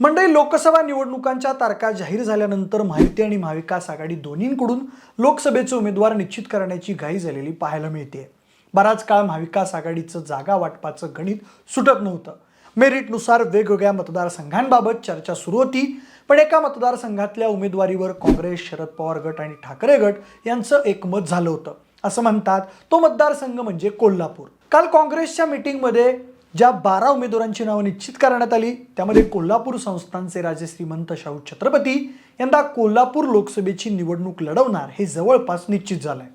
मंडळी लोकसभा निवडणुकांच्या तारखा जाहीर झाल्यानंतर माहिती आणि महाविकास आघाडी दोन्हींकडून लोकसभेचे उमेदवार निश्चित करण्याची घाई झालेली पाहायला मिळते बराच काळ महाविकास आघाडीचं जागा वाटपाचं गणित सुटत नव्हतं. मेरिटनुसार वेगवेगळ्या मतदारसंघांबाबत चर्चा सुरू होती पण एका मतदारसंघातल्या उमेदवारीवर काँग्रेस शरद पवार गट आणि ठाकरे गट यांचं एकमत झालं होतं. असं म्हणतात तो मतदारसंघ म्हणजे कोल्हापूर. काल काँग्रेसच्या मिटिंगमध्ये ज्या बारा उमेदवारांची नावं निश्चित करण्यात आली त्यामध्ये कोल्हापूर संस्थानचे राजे श्रीमंत शाहू छत्रपती यंदा कोल्हापूर लोकसभेची निवडणूक लढवणार हे जवळपास निश्चित झालंय.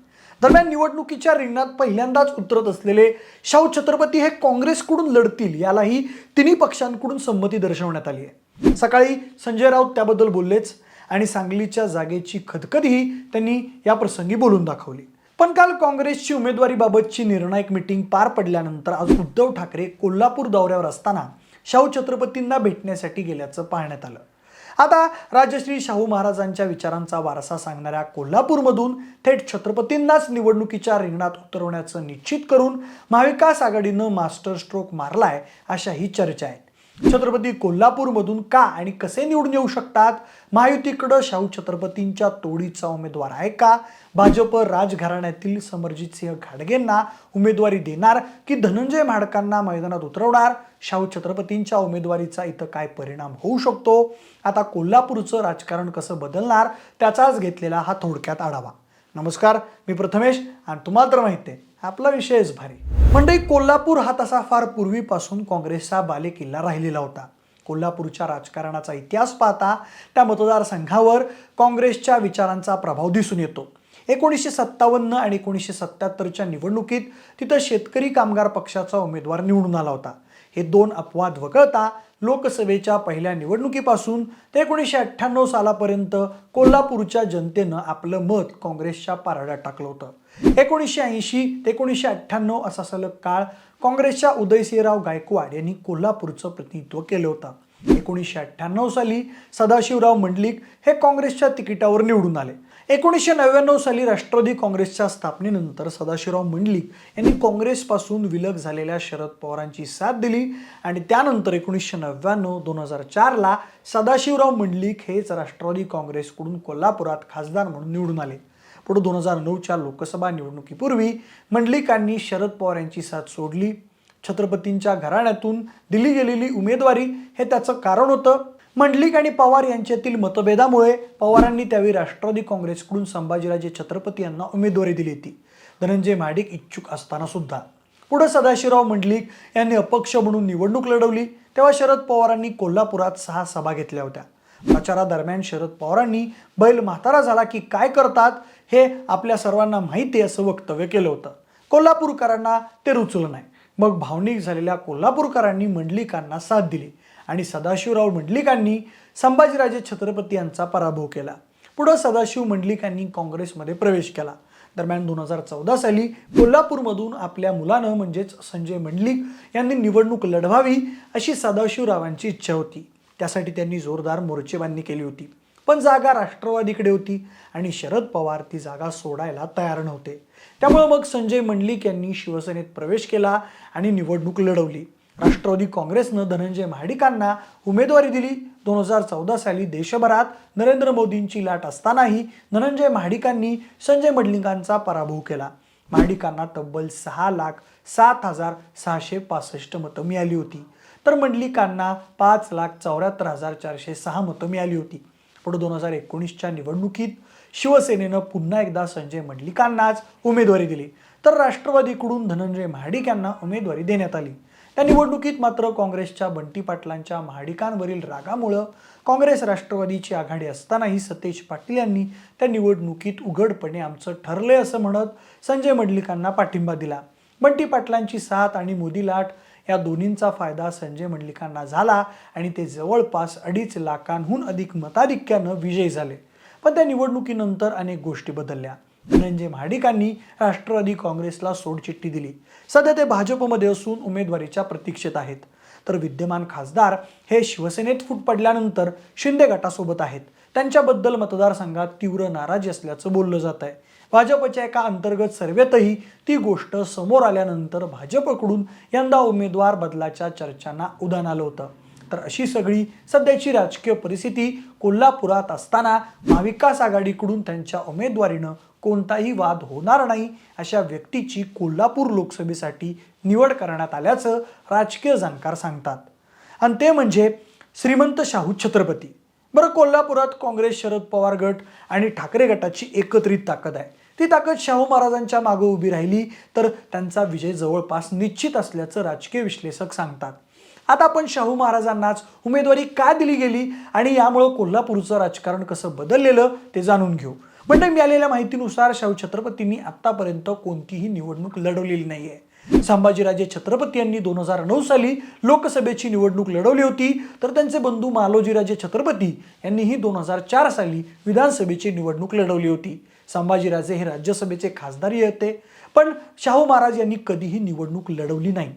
दरम्यान निवडणुकीच्या रिंगणात पहिल्यांदाच उतरत असलेले शाहू छत्रपती हे काँग्रेसकडून लढतील यालाही तिन्ही पक्षांकडून संमती दर्शवण्यात आली आहे. सकाळी संजय राऊत त्याबद्दल बोललेच आणि सांगलीच्या जागेची खदखदही त्यांनी या प्रसंगी बोलून दाखवली. पण काल काँग्रेसची उमेदवारीबाबतची निर्णायक मिटिंग पार पडल्यानंतर आज उद्धव ठाकरे कोल्हापूर दौऱ्यावर असताना शाहू छत्रपतींना भेटण्यासाठी गेल्याचं पाहण्यात आलं. आता राजश्री शाहू महाराजांच्या विचारांचा वारसा सांगणाऱ्या कोल्हापूरमधून थेट छत्रपतींनाच निवडणुकीच्या रिंगणात उतरवण्याचं निश्चित करून महाविकास आघाडीनं मास्टर स्ट्रोक मारलाय अशा ही चर्चा आहेत. छत्रपती कोल्हापूरमधून का आणि कसे निवडून येऊ शकतात? महायुतीकडं शाहू छत्रपतींच्या तोडीचा उमेदवार आहे का? भाजप राजघराण्यातील समरजित सिंह घाडगेंना उमेदवारी देणार की धनंजय म्हाडकांना मैदानात उतरवणार? शाहू छत्रपतींच्या उमेदवारीचा इथं काय परिणाम होऊ शकतो? आता कोल्हापूरचं राजकारण कसं बदलणार? त्याचाच घेतलेला हा थोडक्यात आढावा. नमस्कार मी प्रथमेश आणि तुम्हाला तर माहिती आहे आपला विषयच भारी. मंडळी कोल्हापूर हा तसा फार पूर्वीपासून काँग्रेसचा बालेकिल्ला राहिलेला होता. कोल्हापूरच्या राजकारणाचा इतिहास पाहता त्या मतदारसंघावर काँग्रेसच्या विचारांचा प्रभाव दिसून येतो. एकोणीसशे सत्तावन्न आणि एकोणीसशे सत्त्याहत्तरच्या निवडणुकीत तिथं शेतकरी कामगार पक्षाचा उमेदवार निवडून आला होता. हे दोन अपवाद वगळता लोकसभेच्या पहिल्या निवडणुकीपासून ते एकोणीसशे अठ्ठ्याण्णव सालापर्यंत कोल्हापूरच्या जनतेनं आपलं मत काँग्रेसच्या पारड्यात टाकलं होतं. एकोणीसशे ऐंशी ते एकोणीसशे अठ्ठ्याण्णव असा सलग काळ काँग्रेसच्या उदयसिंहराव गायकवाड यांनी कोल्हापूरचं प्रतिनिधित्व केलं होतं. एकोणीसशे अठ्ठ्याण्णव साली सदाशिवराव मंडलिक हे काँग्रेसच्या तिकिटावर निवडून आले. एकोणीसशे नव्याण्णव साली राष्ट्रवादी काँग्रेसच्या स्थापनेनंतर सदाशिवराव मंडलिक यांनी काँग्रेसपासून विलग झालेल्या शरद पवारांची साथ दिली आणि त्यानंतर एकोणीसशे नव्याण्णव दोन हजार चारला सदाशिवराव मंडलिक हेच राष्ट्रवादी काँग्रेसकडून कोल्हापुरात खासदार म्हणून निवडून आले. पुढे दोन हजार नऊच्या लोकसभा निवडणुकीपूर्वी मंडलिकांनी शरद पवार यांची साथ सोडली. छत्रपतींच्या घराण्यातून दिली गेलेली उमेदवारी हे त्याचं कारण होतं. मंडलिक आणि पवार यांच्यातील मतभेदामुळे पवारांनी त्यावेळी राष्ट्रवादी काँग्रेसकडून संभाजीराजे छत्रपती यांना उमेदवारी दिली होती. धनंजय महाडिक इच्छुक असताना सुद्धा. पुढे सदाशिवराव मंडलिक यांनी अपक्ष म्हणून निवडणूक लढवली. तेव्हा शरद पवारांनी कोल्हापुरात सहा सभा घेतल्या होत्या. प्रचारादरम्यान शरद पवारांनी बैल म्हातारा झाला की काय करतात हे आपल्या सर्वांना माहिती आहे असं वक्तव्य केलं होतं. कोल्हापूरकरांना ते रुचलं नाही. मग भावनिक झालेल्या कोल्हापूरकरांनी मंडलिकांना साथ दिली. आणि सदाशिवराव मंडलिकांनी संभाजीराजे छत्रपती यांचा पराभव केला. पुढं सदाशिव मंडलिकांनी काँग्रेसमध्ये प्रवेश केला. दरम्यान दोन हजार चौदा साली कोल्हापूरमधून आपल्या मुलानं म्हणजेच संजय मंडलिक यांनी निवडणूक लढवावी अशी सदाशिवरावांची इच्छा होती. त्यासाठी त्यांनी जोरदार मोर्चेबांधणी केली होती. पण जागा राष्ट्रवादीकडे होती आणि शरद पवार ती जागा सोडायला तयार नव्हते. त्यामुळे मग संजय मंडलिक यांनी शिवसेनेत प्रवेश केला आणि निवडणूक लढवली. राष्ट्रवादी काँग्रेसनं धनंजय महाडिकांना उमेदवारी दिली. दोन हजार चौदा साली देशभरात नरेंद्र मोदींची लाट असतानाही धनंजय महाडिकांनी संजय मंडलिकांचा पराभव केला. महाडिकांना तब्बल सहा लाख सात हजार सहाशे पासष्ट मतं मिळाली होती. तर मंडलिकांना पाच लाख चौऱ्याहत्तर हजार चारशे सहा मतं मिळाली होती. पुढे दोन हजार एकोणीसच्या निवडणुकीत शिवसेनेनं पुन्हा एकदा संजय मंडलिकांनाच उमेदवारी दिली. तर राष्ट्रवादीकडून धनंजय महाडिक यांना उमेदवारी देण्यात आली. त्या निवडणुकीत मात्र काँग्रेसच्या बंटी पाटलांच्या महाडिकांवरील रागामुळं काँग्रेस राष्ट्रवादीची आघाडी असतानाही सतेज पाटील यांनी त्या निवडणुकीत उघडपणे आमचं ठरलंय असं म्हणत संजय मंडलिकांना पाठिंबा दिला. बंटी पाटलांची साथ आणि मोदी लाट या दोन्हींचा फायदा संजय मंडलिकांना झाला आणि ते जवळपास अडीच लाखांहून अधिक मताधिक्यानं विजयी झाले. पण त्या निवडणुकीनंतर अनेक गोष्टी बदलल्या. धनंजय महाडिकांनी राष्ट्रवादी काँग्रेसला सोडचिठ्ठी दिली. सध्या ते भाजपमध्ये असून उमेदवारीच्या प्रतीक्षेत आहेत. तर विद्यमान खासदार हे शिवसेनेत फूट पडल्यानंतर शिंदे गटासोबत आहेत. त्यांच्याबद्दल मतदारसंघात तीव्र नाराजी असल्याचं बोललं जात आहे. भाजपच्या एका अंतर्गत सर्वेतही ती गोष्ट समोर आल्यानंतर भाजपकडून यंदा उमेदवार बदलाच्या चर्चांना उदान आलं होतं. तर अशी सगळी सध्याची राजकीय परिस्थिती कोल्हापुरात असताना महाविकास आघाडीकडून त्यांच्या उमेदवारीनं कोणताही वाद होणार नाही अशा व्यक्तीची कोल्हापूर लोकसभेसाठी निवड करण्यात आल्याचं राजकीय जाणकार सांगतात. आणि ते म्हणजे श्रीमंत शाहू छत्रपती. बरं कोल्हापुरात काँग्रेस शरद पवार गट आणि ठाकरे गटाची एकत्रित ताकद आहे. ती ताकद शाहू महाराजांच्या मागे उभी राहिली तर त्यांचा विजय जवळपास निश्चित असल्याचं राजकीय विश्लेषक सांगतात. आता आपण शाहू महाराजांनाच उमेदवारी का दिली गेली आणि यामुळं कोल्हापूरचं राजकारण कसं बदललेलं ते जाणून घेऊ. म्हणजे मिळालेल्या माहितीनुसार शाहू छत्रपतींनी आतापर्यंत कोणतीही निवडणूक लढवलेली नाहीये. संभाजीराजे छत्रपती यांनी दोन हजार नऊ साली लोकसभेची निवडणूक लढवली होती. तर त्यांचे बंधू मालोजीराजे छत्रपती यांनीही दोन हजार चार साली विधानसभेची निवडणूक लढवली होती. संभाजीराजे हे राज्यसभेचे खासदारही होते. पण शाहू महाराज यांनी कधीही निवडणूक लढवली नाही.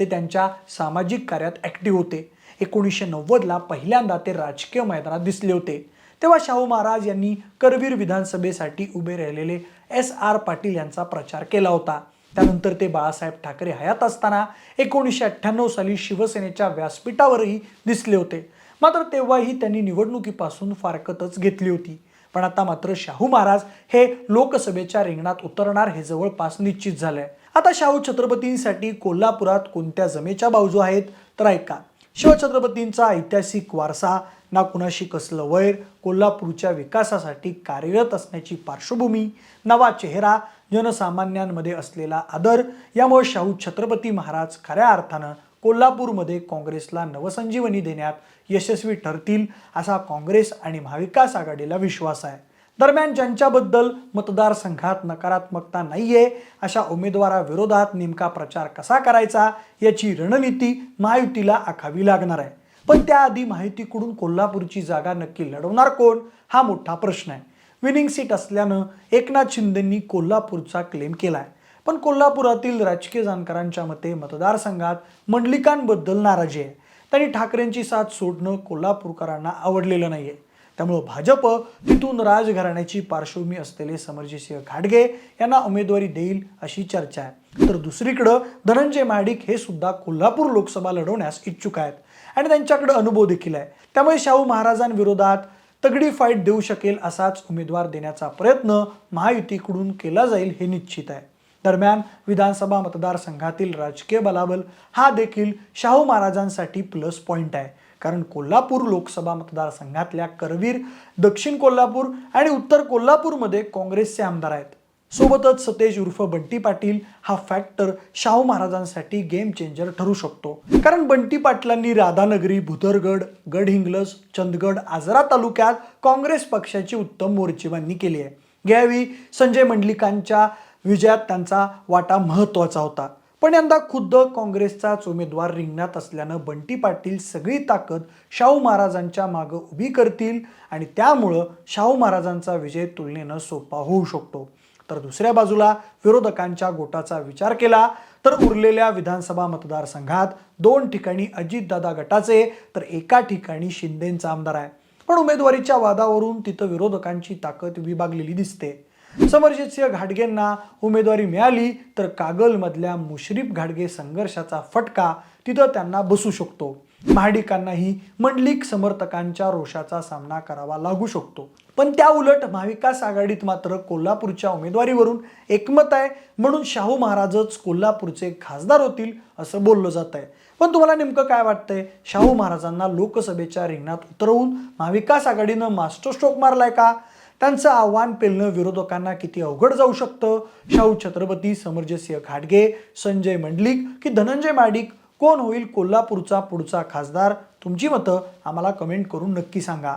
ते त्यांच्या सामाजिक कार्यात ॲक्टिव्ह होते. एकोणीसशे नव्वदला पहिल्यांदा ते राजकीय मैदानात दिसले होते. तेव्हा शाहू महाराज यांनी करवीर विधानसभेसाठी उभे राहिलेले एस आर पाटील यांचा प्रचार केला होता. त्यानंतर ते बाळासाहेब ठाकरे हयात असताना एकोणीसशे अठ्ठ्याण्णव साली शिवसेनेच्या व्यासपीठावरही दिसले होते. मात्र तेव्हाही त्यांनी निवडणुकीपासून फारकतच घेतली होती. पण आता मात्र शाहू महाराज हे लोकसभेच्या रिंगणात उतरणार हे जवळपास निश्चित झालंय. आता शाहू छत्रपतींसाठी कोल्हापुरात कोणत्या जमेच्या बाजू आहेत? तर ऐका. शिवछत्रपतींचा ऐतिहासिक वारसा ना कुणाशी कसलं वैर कोल्हापूरच्या विकासासाठी कार्यरत असण्याची पार्श्वभूमी नवा चेहरा जनसामान्यांमध्ये असलेला आदर यामुळे शाहू छत्रपती महाराज खऱ्या अर्थानं कोल्हापूरमध्ये काँग्रेसला नवसंजीवनी देण्यात यशस्वी ठरतील असा काँग्रेस आणि महाविकास आघाडीला विश्वास आहे. दरम्यान ज्यांच्याबद्दल मतदारसंघात नकारात्मकता नाही आहे अशा उमेदवाराविरोधात नेमका प्रचार कसा करायचा याची रणनीती महायुतीला आखावी लागणार आहे. पण त्याआधी माहितीकडून कोल्हापूरची जागा नक्की लढवणार कोण? हा मोठा प्रश्न आहे. विनिंग सीट असल्यानं एकनाथ शिंदेंनी कोल्हापूरचा क्लेम केला आहे पण कोल्हापुरातील राजकीय जाणकारांच्या मते मतदारसंघात मंडलिकांबद्दल नाराजी आहे. त्यांनी ठाकरेंची साथ सोडणं कोल्हापूरकरांना आवडलेलं नाहीये. त्यामुळं भाजप तिथून राजघराण्याची पार्श्वभूमी असलेले समरजीसिंह घाटगे यांना उमेदवारी देईल अशी चर्चा आहे. तर दुसरीकडं धनंजय महाडिक हे सुद्धा कोल्हापूर लोकसभा लढवण्यास इच्छुक आहेत. आणि त्यांच्याकडे अनुभव देखील आहे. त्यामुळे शाहू महाराजांविरोधात तगडी फाईट देऊ शकेल असाच उमेदवार देण्याचा प्रयत्न महायुतीकडून केला जाईल हे निश्चित आहे. दरम्यान विधानसभा मतदारसंघातील राजकीय बलाबल हा देखील शाहू महाराजांसाठी प्लस पॉईंट आहे. कारण कोल्हापूर लोकसभा मतदारसंघातल्या करवीर दक्षिण कोल्हापूर आणि उत्तर कोल्हापूरमध्ये काँग्रेसचे आमदार आहेत. सोबतच सतेज उर्फ बंटी पाटील हा फॅक्टर शाहू महाराजांसाठी गेम चेंजर ठरू शकतो. कारण बंटी पाटलांनी राधानगरी भुदरगड गडहिंग्लज चंदगड आजरा तालुक्यात काँग्रेस पक्षाची उत्तम मोर्चेबांधणी केली आहे. यावेळी संजय मंडलिकांच्या विजयात त्यांचा वाटा महत्त्वाचा होता. पण यंदा खुद्द काँग्रेसचाच उमेदवार रिंगणात असल्यानं बंटी पाटील सगळी ताकद शाहू महाराजांच्या मागं उभी करतील आणि त्यामुळं शाहू महाराजांचा विजय तुलनेनं सोपा होऊ शकतो. तर दुसऱ्या बाजूला विरोधकांच्या गोटाचा विचार केला तर उरलेल्या विधानसभा मतदारसंघात दोन ठिकाणी अजितदादा गटाचे तर एका ठिकाणी शिंदेंचा आमदार आहे. पण उमेदवारीच्या वादावरून तिथं विरोधकांची ताकद विभागलेली दिसते. समरजितसिंह घाटगेंना उमेदवारी मिळाली तर कागलमधल्या मुश्रीफ घाटगे संघर्षाचा फटका तिथं त्यांना बसू शकतो. महाडिकांनाही मंडलिक समर्थकांच्या रोषाचा सामना करावा लागू शकतो. पण त्या उलट महाविकास आघाडीत मात्र कोल्हापूरच्या उमेदवारीवरून एकमत आहे म्हणून शाहू महाराजच कोल्हापूरचे खासदार होतील असं बोललं जात आहे. पण तुम्हाला नेमकं काय वाटतंय? शाहू महाराजांना लोकसभेच्या रिंगणात उतरवून महाविकास आघाडीनं मास्टर स्ट्रोक मारलाय का? त्यांचं आव्हान पेलणं विरोधकांना किती अवघड जाऊ शकतं? शाहू छत्रपती समरजसिंह घाटगे संजय मंडलिक की धनंजय माडिक? कोण होईल कोल्हापूरचा पुढचा खासदार? तुमची मतं आम्हाला कमेंट करून नक्की सांगा.